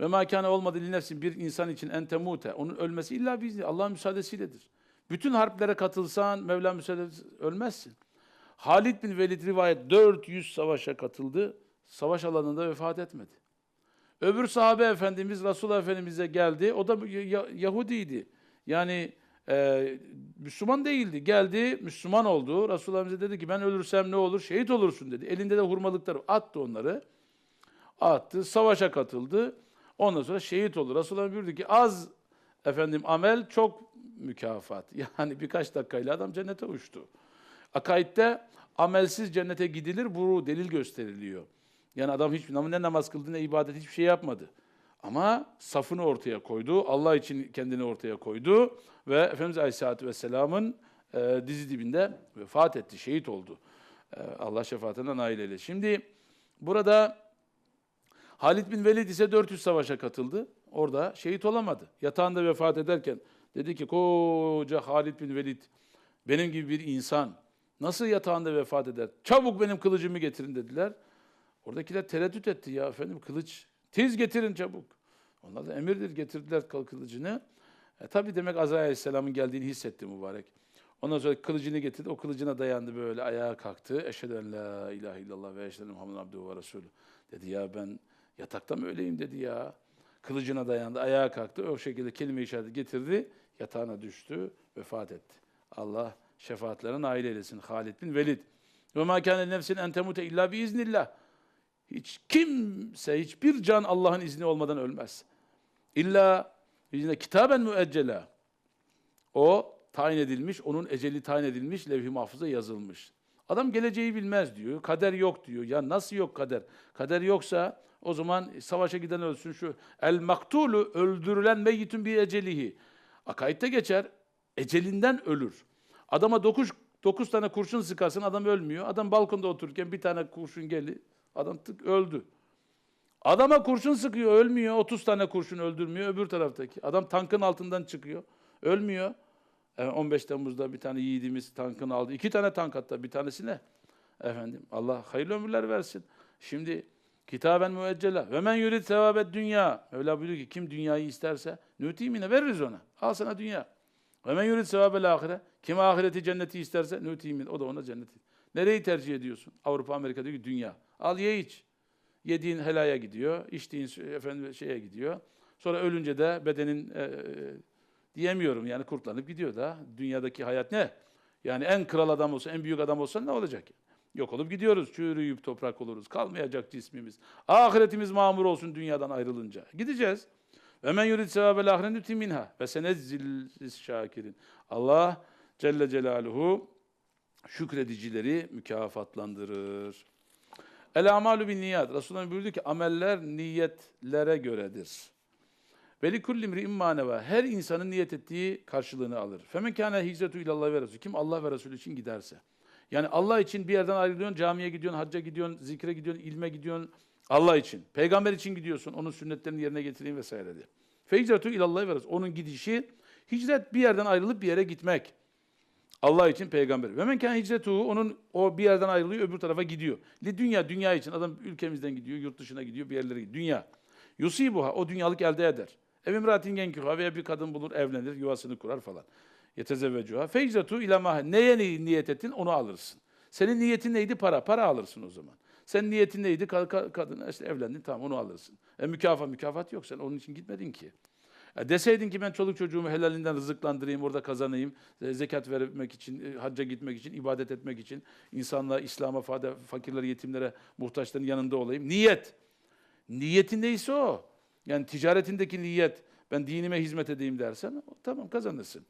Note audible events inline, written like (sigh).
Ve makane olmadı li bir insan için entemute. Onun ölmesi illa bizni. Allah'ın müsaadesiyledir. Bütün harplere katılsan Mevla müsaadesi ölmezsin. Halid bin Velid rivayet 400 savaşa katıldı. Savaş alanında vefat etmedi. Öbür sahabe efendimiz Resulullah Efendimiz'e geldi. O da Ya- Yahudiydi. Yani e, Müslüman değildi. Geldi, Müslüman oldu. Resulullah bize dedi ki ben ölürsem ne olur? Şehit olursun dedi. Elinde de hurmalıklar var. attı onları. Attı, savaşa katıldı. Ondan sonra şehit oldu. Resulullah buyurdu ki az efendim amel çok mükafat. (laughs) Yani birkaç dakikayla adam cennete uçtu. Akaidde amelsiz cennete gidilir bu delil gösteriliyor. Yani adam hiç ne namaz kıldı ne ibadet hiçbir şey yapmadı. Ama safını ortaya koydu. Allah için kendini ortaya koydu. Ve Efendimiz Aleyhisselatü Vesselam'ın e, dizi dibinde vefat etti, şehit oldu. E, Allah şefaatine nail. Şimdi burada Halid bin Velid ise 400 savaşa katıldı. Orada şehit olamadı. Yatağında vefat ederken dedi ki koca Halid bin Velid benim gibi bir insan nasıl yatağında vefat eder? Çabuk benim kılıcımı getirin dediler. Oradakiler tereddüt etti ya efendim kılıç tiz getirin çabuk. Onlar da emirdir getirdiler kıl- kılıcını. E, tabii demek Azrail Aleyhisselam'ın geldiğini hissetti mübarek. Ondan sonra kılıcını getirdi. O kılıcına dayandı böyle ayağa kalktı. Eşhedü en la ilahe illallah ve eşhedü Muhammeden abduhu ve resulü. Dedi ya ben yatakta mı öleyim dedi ya. Kılıcına dayandı, ayağa kalktı. O şekilde kelime işareti getirdi. Yatağına düştü, vefat etti. Allah şefaatlerine nail eylesin. Halid bin Velid. Ve mâ kâne nefsin en temute illa biiznillah. Hiç kimse, hiçbir can Allah'ın izni olmadan ölmez. İlla izne kitaben müeccela. O tayin edilmiş, onun eceli tayin edilmiş, levh-i mahfuza yazılmış. Adam geleceği bilmez diyor, kader yok diyor. Ya nasıl yok kader? Kader yoksa o zaman savaşa giden ölsün şu. El maktulu öldürülen meyyitun bir ecelihi. Akaidde geçer, ecelinden ölür. Adama dokuz, dokuz tane kurşun sıkarsın, adam ölmüyor. Adam balkonda otururken bir tane kurşun geldi, adam tık öldü. Adama kurşun sıkıyor, ölmüyor. 30 tane kurşun öldürmüyor öbür taraftaki. Adam tankın altından çıkıyor, ölmüyor. E, 15 Temmuz'da bir tane yiğidimiz tankın aldı. İki tane tank hatta bir tanesi ne? Efendim Allah hayırlı ömürler versin. Şimdi kitaben müeccela ve men yurid sevabet dünya. Mevla buyuruyor ki kim dünyayı isterse nütimine veririz ona. Al sana dünya. Ve men yurid sevabel ahire. Kim ahireti cenneti isterse nütimin. O da ona cenneti. Nereyi tercih ediyorsun? Avrupa Amerika diyor ki dünya. Al ye iç. Yediğin helaya gidiyor, içtiğin efendim şeye gidiyor. Sonra ölünce de bedenin e, e, diyemiyorum yani kurtlanıp gidiyor da. Dünyadaki hayat ne? Yani en kral adam olsa, en büyük adam olsa ne olacak? Yok olup gidiyoruz, çürüyüp toprak oluruz. Kalmayacak cismimiz. Ahiretimiz mamur olsun dünyadan ayrılınca. Gideceğiz. Ve men yurid sevabel ahiren nuti minha ve senezzil şakirin. Allah Celle Celaluhu şükredicileri mükafatlandırır. El amalu bin niyat. Resulullah buyurdu ki ameller niyetlere göredir. Ve li kulli imri'in ma. Her insanın niyet ettiği karşılığını alır. Femen kâne hicretu ilallah ve Resul. Kim Allah ve Resulü için giderse. Yani Allah için bir yerden ayrılıyorsun, camiye gidiyorsun, hacca gidiyorsun, zikre gidiyorsun, ilme gidiyorsun. Allah için. Peygamber için gidiyorsun, onun sünnetlerini yerine getireyim vesaire diye. Fe hicretu ilallah ve Resul. Onun gidişi, hicret bir yerden ayrılıp bir yere gitmek. Allah için peygamber. Ve men kâne hicretuhu onun o bir yerden ayrılıyor öbür tarafa gidiyor. Li dünya dünya için adam ülkemizden gidiyor, yurt dışına gidiyor, bir yerlere gidiyor. Dünya. Yusibuha o dünyalık elde eder. Ev imratin genküha veya bir kadın bulur, evlenir, yuvasını kurar falan. Yetezevvecuha. Fe hicretu ila ma neye ni- niyet ettin onu alırsın. Senin niyetin neydi? Para. Para alırsın o zaman. Senin niyetin neydi? Ka- ka- kadın işte evlendin tamam onu alırsın. E mükafat mükafat yok sen onun için gitmedin ki. Ya deseydin ki ben çoluk çocuğumu helalinden rızıklandırayım, orada kazanayım, e, zekat vermek için, e, hacca gitmek için, ibadet etmek için, insanlığa, İslam'a, fakirlere, yetimlere, muhtaçların yanında olayım. Niyet. Niyetin neyse o. Yani ticaretindeki niyet, ben dinime hizmet edeyim dersen, tamam kazanırsın.